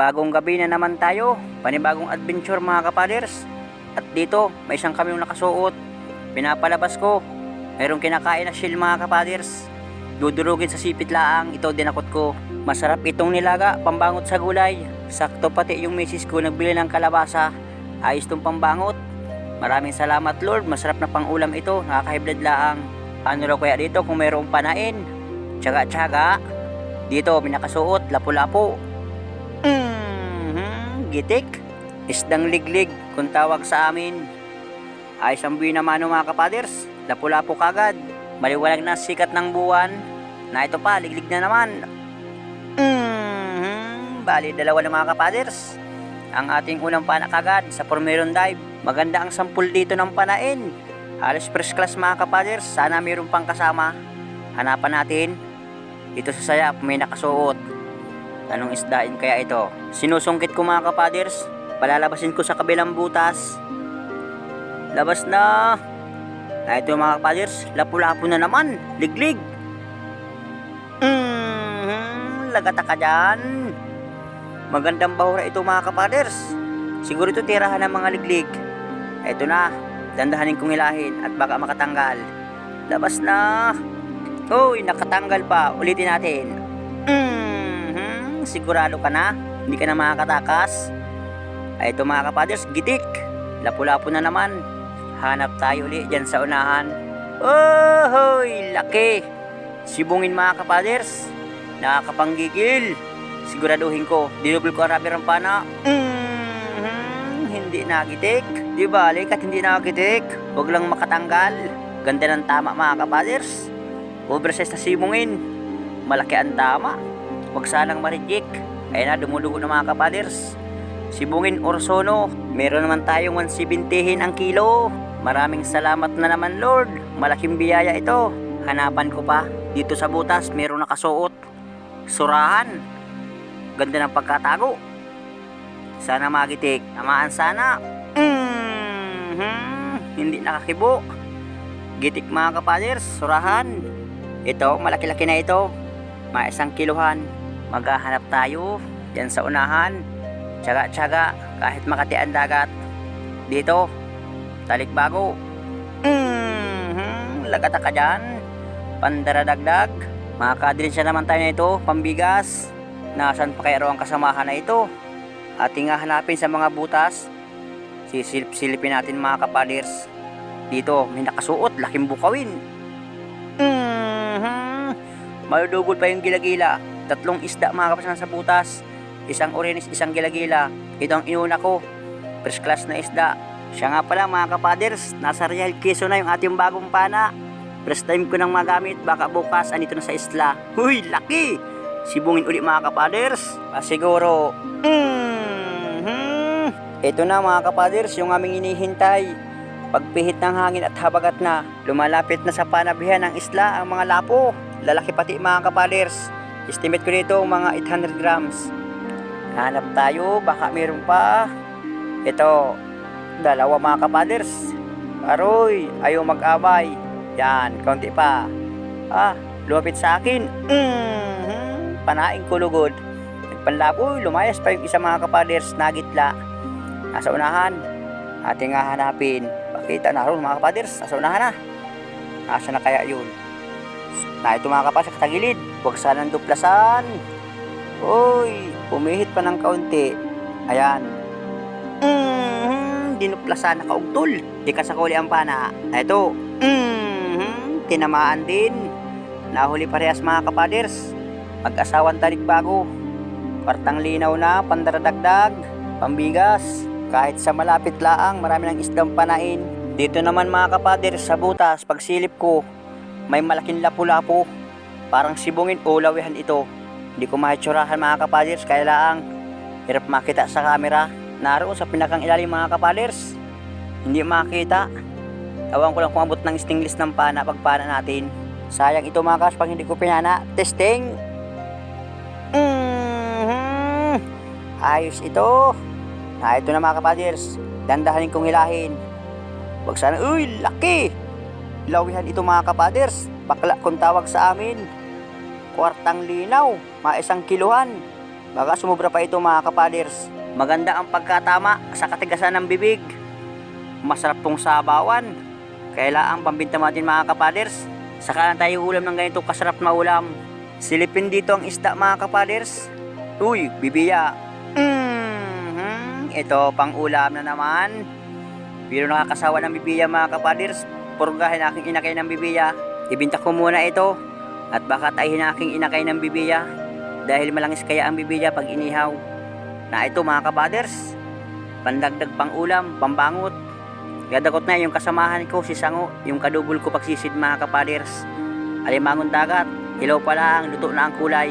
Panibagong gabi na naman tayo. Panibagong adventure mga kapaders. At dito, may isang kamyong nakasuot. Pinapalabas ko. Mayroong kinakain na shield mga kapaders. Dudurugin sa sipit laang, ito dinakot ko. Masarap itong nilaga, pambangot sa gulay. Sakto pati yung misis ko nagbili ng kalabasa. Ayos tong pambangot. Maraming salamat Lord, masarap na pangulam ito, nakakahiblad laang. Ano raw kaya dito kung mayroong panain? Tsaga-tsaga. Dito, minakasuot, lapu-lapo. Mhm, gitik. Isdang liglig kung tawag sa amin. Ayos ang buwi naman mga kapaders. Lapu-lapo kagad. Maliwalag na sikat ng buwan. Na ito pa, liglig na naman. Mhm, bali dalawa na mga kapaders. Ang ating unang panak agad sa Formeron Dive. Maganda ang sampul dito ng panain. Halos first class mga kapaders. Sana mayroon pang kasama. Hanapan natin. Dito sa sayap may nakasuot. Anong isdain kaya ito? Sinusungkit ko mga kapaders. Palalabasin ko sa kabilang butas. Labas na. Na ito mga kapaders. Lapu-lapu na naman. Liglig. Mm, lagata ka dyan. Magandang bahura ito mga kapaders. Siguro ito tirahan ng mga liglig. Ito na. Dandahanin kong ilahin at baka makatanggal. Labas na. Uy, nakatanggal pa. Ulitin natin. Sigurado ka na? Hindi ka na makakatakas? Ay, ito mga kapaders, gitik. Lapu-lapu na naman. Hanap tayo ulit dyan sa unahan. Oh, hoy, laki. Sibungin mga kapaders. Nakakapanggigil. Siguraduhin ko, dinubol ko ang rubber ang pana. Mhm, hindi nagitik. Di balik at hindi nagitik. Huwag lang makatanggal. Ganda ng tama mga kapaders. Oversize na sibungin. Malaki ang tama. Huwag sanang ma-reject. Ayun na, dumudugo na mga kapaders. Sibungin Orsono. Meron naman tayong 170 ang kilo. Maraming salamat na naman Lord. Malaking biyaya ito. Hanapan ko pa. Dito sa butas, meron nakasuot. Surahan. Ganda ng pagkatago. Sana magitik. Tamaan sana. Mhm. Hindi nakakibo. Gitik mga kapaders, surahan. Ito, malaki-laki na ito. Mga isang kiluhan. Maghahanap tayo. Yan sa unahan. Tsaga-tsaga. Kahit makati ang dagat. Dito. Talikbago. Mhm. Lagata ka dyan. Pandaradagdag. Makakadirinsya naman tayo na ito. Pambigas. Nasaan pa kaya ang kasamahan na ito? Ating nga hanapin sa mga butas. Sisilip-silipin natin mga kapaders. Dito, may nakasuot. Laking bukawin. Mhm. Maludugod pa yung gilagila. Tatlong isda mga kapasan sa butas. Isang orinis, isang gilagila. Ito ang inuna ko. First class na isda. Siya nga pala mga kapaders, nasa Real Quezon na yung ating bagong pana. First time ko nang magamit, baka bukas andito na sa isla. Huy, laki! Sibungin uli mga kapaders. Ah, siguro, mhm. Ito na mga kapaders, yung aming inihintay. Pagpihit ng hangin at habagat na, lumalapit na sa panabihan ng isla ang mga lapo. Lalaki pati mga kapaders. Estimate ko dito mga 800 grams. Hanap tayo, baka meron pa. Ito, dalawa mga kapaders. Aroy, ayaw mag-abay. Yan, kaunti pa. Ah, lumapit sa akin. Mhm, panaing kulugod. Nagpanlaboy, lumayas pa yung isa mga kapaders, nagitla. Nasa unahan. Ating nga hanapin. Pakita na ron mga kapaders, nasa unahan na. Nasa na kaya yun? Na ito mga kapaders, katagilid. Huwag sanang duplasan. Uy, pumihit pa ng kaunti. Ayan. Mm-hmm, dinuplasan na kaugtol. Di ka sa kuli ang pana. Ito. Mm-hmm, tinamaan din. Nahuli parehas mga kapaders. Mag-asawang tarik bago. Partang linaw na, pandaradagdag, pambigas. Kahit sa malapit laang, marami ng isdang panain. Dito naman mga kapaders, sa butas, pagsilip ko, may malaking lapu-lapo. Parang sibungin o lawihan ito. Hindi ko mahitsurahan mga kapaders, kaya hirap makita sa camera. Naroon sa pinakang ilalim mga kapaders. Hindi makita. Ewan ko lang kung abot ng stingless ng pana pagpana natin. Sayang ito mga kas pag hindi ko pinana. Testing! Mhm. Ayos ito. Ah, ito na mga kapaders. Dandahanin kong hilahin. Huwag sana, uy, laki! Lawihan ito mga kapaders. Bakla kung tawag sa amin. Kwartang linaw, mga isang kiluhan. Baka sumubra pa ito mga kapaders. Maganda ang pagkatama sa katigasan ng bibig. Masarap tong sabawan. Kailangan pambinta natin mga kapaders. Saka lang tayo ulam ng ganito kasarap na ulam. Silipin dito ang isda mga kapaders. Uy, bibiya. Mhm, Ito pang ulam na naman. Pero nakakasawa ng bibiya mga kapaders. Purgahin aking inakay ng bibiya. Ibinta ko muna ito. At baka taihin aking inakay ng bibiya. Dahil malangis kaya ang bibiya pag inihaw. Na ito mga kapaders. Pandagdag pang ulam, pambangot. Gadakot na yung kasamahan ko si Sango, yung kadubol ko pagsisid mga kapaders. Alimangon dagat, hilaw pa lang, luto na ang kulay.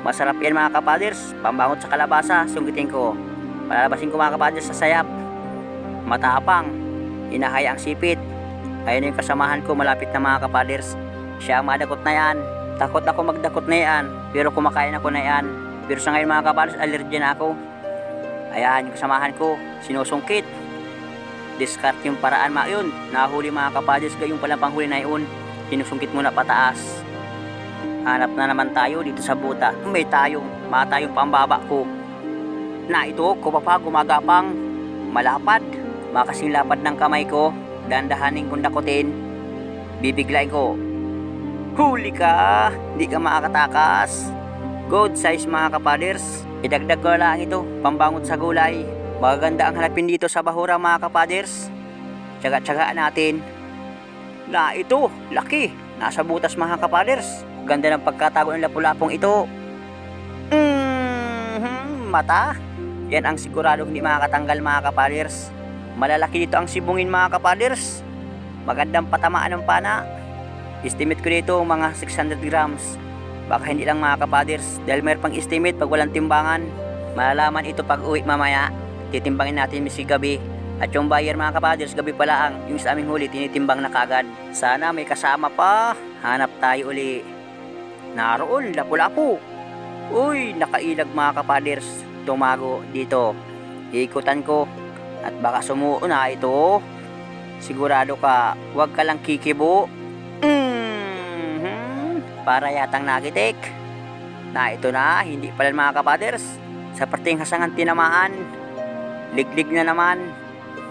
Masarap yan mga kapaders, pambangot sa kalabasa, sungkitin ko. Palalabasin ko mga kapaders sa sayap. Matapang, inahaya ang sipit. Ayun yung kasamahan ko malapit na mga kapaders. Siya ang madakot na yan. Takot ako magdakot na yan, pero kumakain ako na yan. Pero sa ngayon mga kapaders, allergy na ako. Ayan, yung kasamahan ko, sinusungkit. Discard yung paraan ma yun. Nahuli mga kapaders, gayong pala panghuli na yun. Sinusungkit muna pataas. Hanap na naman tayo dito sa buta. May tayong, matayong pambaba ko. Na ito, ko pa gumagapang. Malapad. Makasing lapad ng kamay ko. Dandahaning kong dakutin. Bibiglain ko. Huli ka! Di ka makakatakas. Good size mga kapaders. Idagdag ko lang ito, pambangot sa gulay. Magaganda ang hanapin dito sa Bahura mga kapaders. Tsaga-tsagaan natin. Na ito, laki. Nasa butas mga kapaders. Ganda ng pagkatago ng lapulapong ito. Mhm, mata. Yan ang sigurado hindi makakatanggal mga kapaders. Malalaki dito ang sibungin mga kapaders. Magandang patamaan ng pana. Estimate ko dito mga 600 grams. Baka hindi lang mga kapaders dahil mayroon pang estimate pag walang timbangan. Malalaman ito pag uwi mamaya. Titimbangin natin si gabi. At yung buyer mga kapaders, gabi pala ang yung sa aming huli tinitimbang na kagad. Sana may kasama pa. Hanap tayo uli. Naroon, lapu-lapu. Uy, nakailag mga kapaders. Tumago dito. Ikutan ko. At baka sumuo na ito. Sigurado ka, huwag ka lang kikibo. Mhm. Para yatang nagitik. Na ito na, hindi pala mga kapaders. Sa parting hasangan tinamaan. Liglig na naman.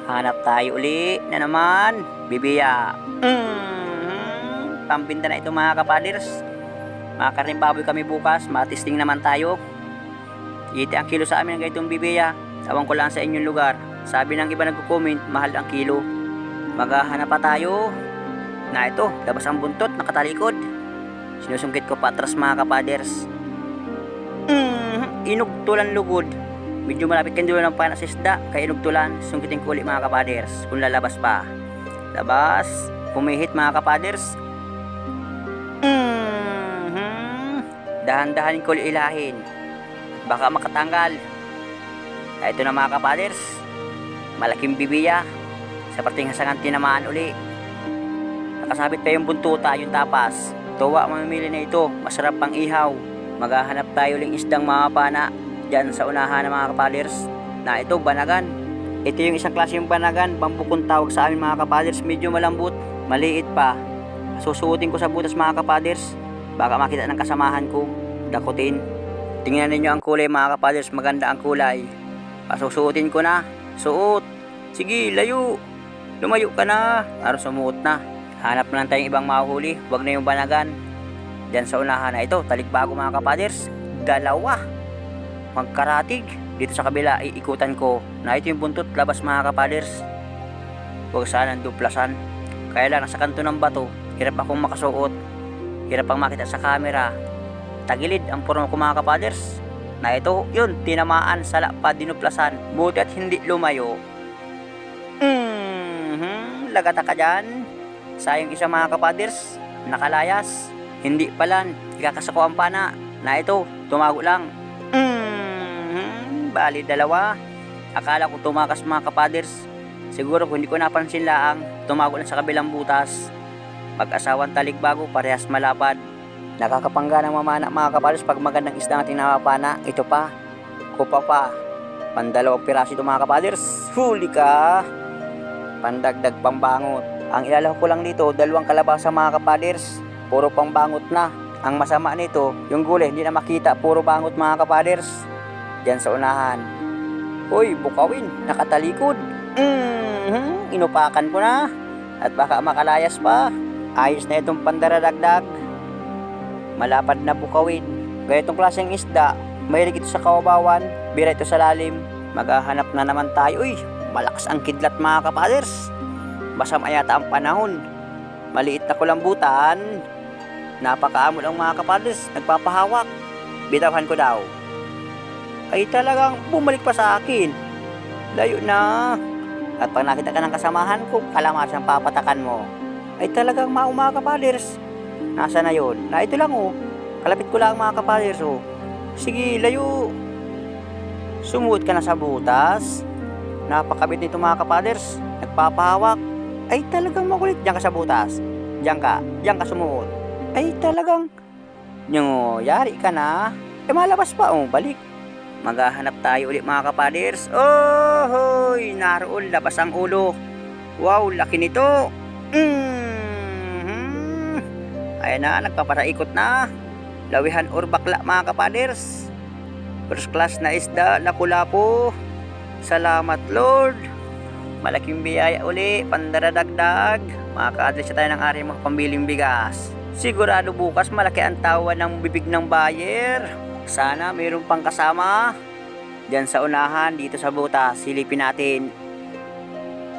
Hanap tayo uli na naman. Bibiya. Mhm. Pambinta na ito mga kapaders. Makakarning baboy kami bukas. Matisting naman tayo. Iti ang kilo sa amin ng gaitong bibiya. Tawang ko lang sa inyong lugar. Sabi ng iba nagko-comment, mahal ang kilo. Maghahanap pa tayo. Na ito, labas ang buntot, nakatalikod. Sinusungkit ko patras mga kapaders. Mm, inugtulan lugod. Medyo malapit kan dulo ng pana isda, kaya inugtulan, sungkitin ko ulit mga kapaders, kung lalabas pa. Labas, pumihit mga kapaders. Mhm. Dahan-dahan ko ulit ilahin. Baka makatanggal. Ito na mga kapaders. Malaking bibiya. Sa parting hasangan tinamaan uli. Nakasabit pa yung buntuta, yung tapas. Tuwa mamimili na ito, masarap pang ihaw. Maghahanap tayo ng isdang mga pana dyan sa unahan ng mga kapaders. Na ito, banagan. Ito yung isang klase yung banagan, bambukong tawag sa amin mga kapaders. Medyo malambot, maliit pa. Susuotin ko sa butas mga kapaders. Baka makita ng kasamahan ko. Dakutin. Tingnan ninyo ang kulay mga kapaders, maganda ang kulay. Pasusuotin ko na. Suot. Sige, layo. Lumayo ka na. Para sumuot na. Hanap na lang tayong ibang mahuli. Huwag na yung banagan. Diyan sa unahan na ito, talikbago mga kapaders. Dalawa. Magkaratig. Dito sa kabila, iikutan ko. Na ito yung buntot, labas mga kapaders. Huwag sanang duplasan. Kaya lang, nasa kanto ng bato, hirap akong makasuot. Hirap ang makita sa camera. Tagilid ang puro ko mga kapaders. Na ito, yun, tinamaan sa lapad, dinuplasan. Buti at hindi lumayo. Mhm, lagata ka dyan. Sayang isa mga kapaders, nakalayas. Hindi pala, ikakasako ang pana. Na ito, tumago lang. Mhm, bali dalawa. Akala ko tumakas mga kapaders. Siguro kung hindi ko napansin laang, tumago lang sa kabilang butas. Mag-asawang talikbago, parehas malapad. Nakakapangga ng mamana mga kapaders pag magandang isda natin napapana. Ito pa, kupa pa. Pandalawang piraso ito mga kapaders. Huli ka! Pandagdag pambangot. Ang ilalako ko lang dito, dalawang kalabasa mga kapaders. Puro pambangot na. Ang masama nito, yung gulay hindi na makita, puro bangot mga kapaders. Diyan sa unahan. Hoy, bukawin, nakatalikod. Mhm, inupakan ko na. At baka makalayas pa. Ayos na itong pandaradagdag. Malapad na bukawin. Ganitong klaseng isda, mahilig ito sa kawabawan, bira ito sa lalim. Maghahanap na naman tayo. Uy, malakas ang kidlat mga kapaders. Masama yata ang panahon. Maliit na kulambutan. Napakaamol ang mga kapaders. Nagpapahawak. Bitawan ko daw. Ay talagang bumalik pa sa akin. Layo na. At pag nakita ka ng kasamahan ko, kalamas ang papatakan mo. Ay talagang mau mga kapaders. Nasa na yun? Na ito lang oh. Kalapit ko lang mga kapaders oh. Sige, layo. Sumuot ka na sa butas. Napakabit nito mga kapaders. Nagpapahawak. Ay talagang makulit. Diyan ka sa butas. Diyan ka. Diyan ka sumuot. Ay talagang... Nyo, yari ka na. Eh malabas pa oh. Balik. Maghahanap tayo ulit mga kapaders. Oh, hoy, naroon labas ang ulo. Wow, laki nito. Mm-hmm. Ayan na, nagpaparaikot na. Lawihan or bakla mga kapaders. First class na isda, lapu-lapu. Salamat Lord. Malaking biyaya uli, pandaradagdag. Makaka-address tayo ng ari mga pambiling bigas. Sigurado bukas malaki ang tawa ng bibig ng buyer. Sana mayroon pang kasama. Diyan sa unahan, dito sa butas, silipin natin.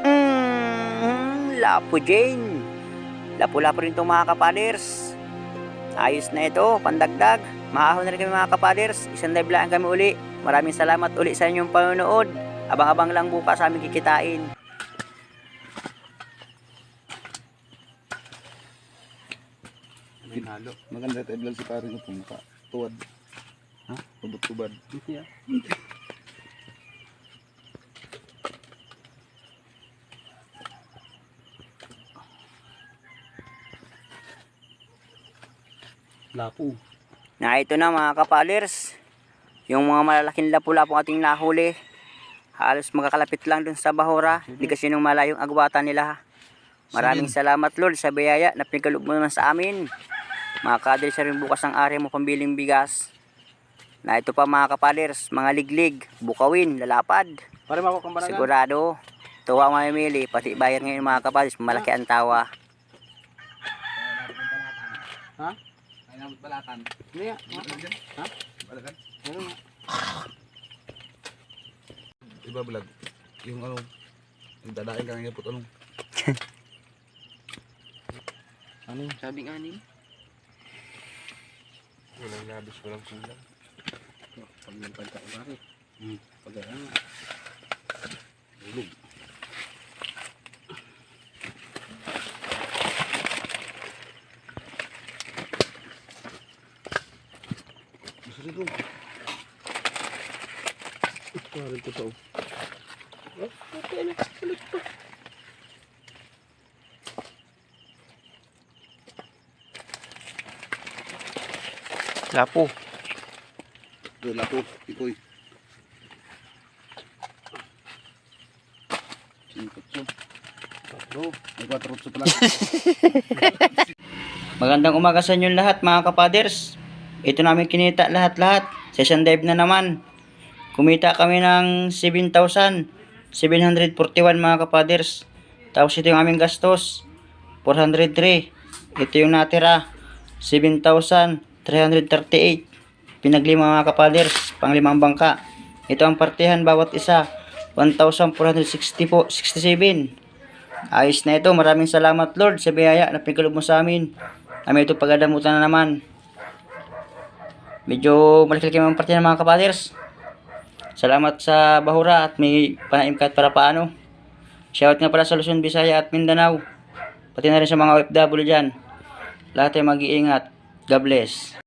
Mm, lapo Jane. Lapu-lapo rin itong mga kapaders. Ayos na ito, pandagdag. Maahon na rin kami mga kapaders. Isang live lang kami uli. Maraming salamat uli sa inyong panonood. Abang-abang lang bukas sa aming kikitain. Halo. Maganda tayo si paring upong ka. Tuwad. Ha? Tubad-tubad. Lapo. Na ito na mga kapalers. Yung mga malalaking lapu-lapu ating nahuli. Halos magkakalapit lang dun sa Bahura. Hindi kasi nung malayong agwatan nila. Maraming salamat Lord sa biyaya na pinagkaloob mo naman sa amin. Makakadali sa rin bukas ang ari mo pambiling bigas. Na ito pa mga kapalers, mga liglig, bukawin, lalapad. Pare barangay. Sigurado, tuwa mamimili, pati bayan ngayon mga kapalers, malaki ang tawa. Ha? Ay nabot balatan. Niya. Ha? Balatan? Ano nga? Iba vlog. Yung ano, yung dadaing ka ng ipot anong. Ano? Sabing anin? Walang labis, walang kulang. Pag nagpagka ko bakit? Hmm. Pag ano? Ulog. Gusto rin kong. Parang totoo. Lapo. Doon lapo, ikoy. Singkotso. Tatlo. May 4 pala. Magandang umaga sa inyo lahat mga kapaders. Ito namin kinita lahat-lahat. Session dive na naman. Kumita kami ng 7,741 mga kapaders. Tapos ito yung aming gastos. 403. Ito yung natira. 7,338. Pinaglima mga kapaders. Panglimang bangka. Ito ang partihan bawat isa. 1,460 po, 67. Ayos na ito. Maraming salamat Lord sa biyaya na pinagkaloob mo sa amin. Kami ito pagadamutan na naman. Medyo malaki-laki mga ng mga kapaders. Salamat sa Bahura at may panaim kahit para paano. Shoutout nga pala sa Luzon, Visaya at Mindanao. Pati na rin sa mga OFW dyan. Lahat ay mag-iingat. God bless.